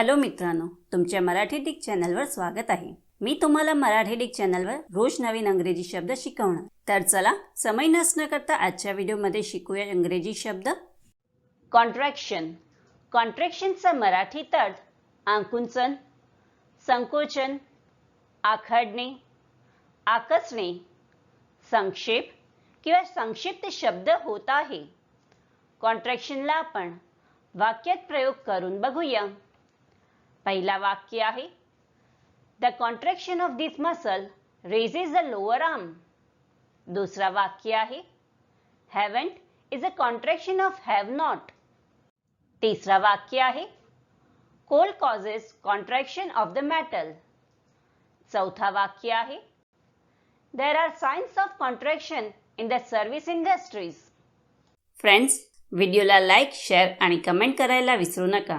Hello मित्रांनो तुमच्या Marathi Dick चॅनलवर स्वागत आहे. मी तुम्हाला मराठी डिक चॅनलवर रोज नवीन अंग्रेजी शब्द शिकवणार. तर चला समय नसणं करता आजच्या व्हिडिओमध्ये शिकूया इंग्रजी शब्द. कॉन्ट्रॅक्शन कॉन्ट्रॅक्शनचा मराठी अर्थ आंकुंचन संकोचन आखडणे आकसणे संक्षेप किंवा संक्षिप्त शब्द होत आहे. कॉन्ट्रॅक्शनला आपण वाक्यात प्रयोग करून बघूया. पहिला वाक्य आहे. The contraction of this muscle raises the lower arm दुसरा वाक्य आहे. Haven't is a contraction of have not तिसरा वाक्य आहे. Cold causes contraction of the metal चौथा वाक्य आहे. There are signs of contraction in the service industries friends व्हिडिओला लाईक शेअर आणि कमेंट करायला विसरू नका.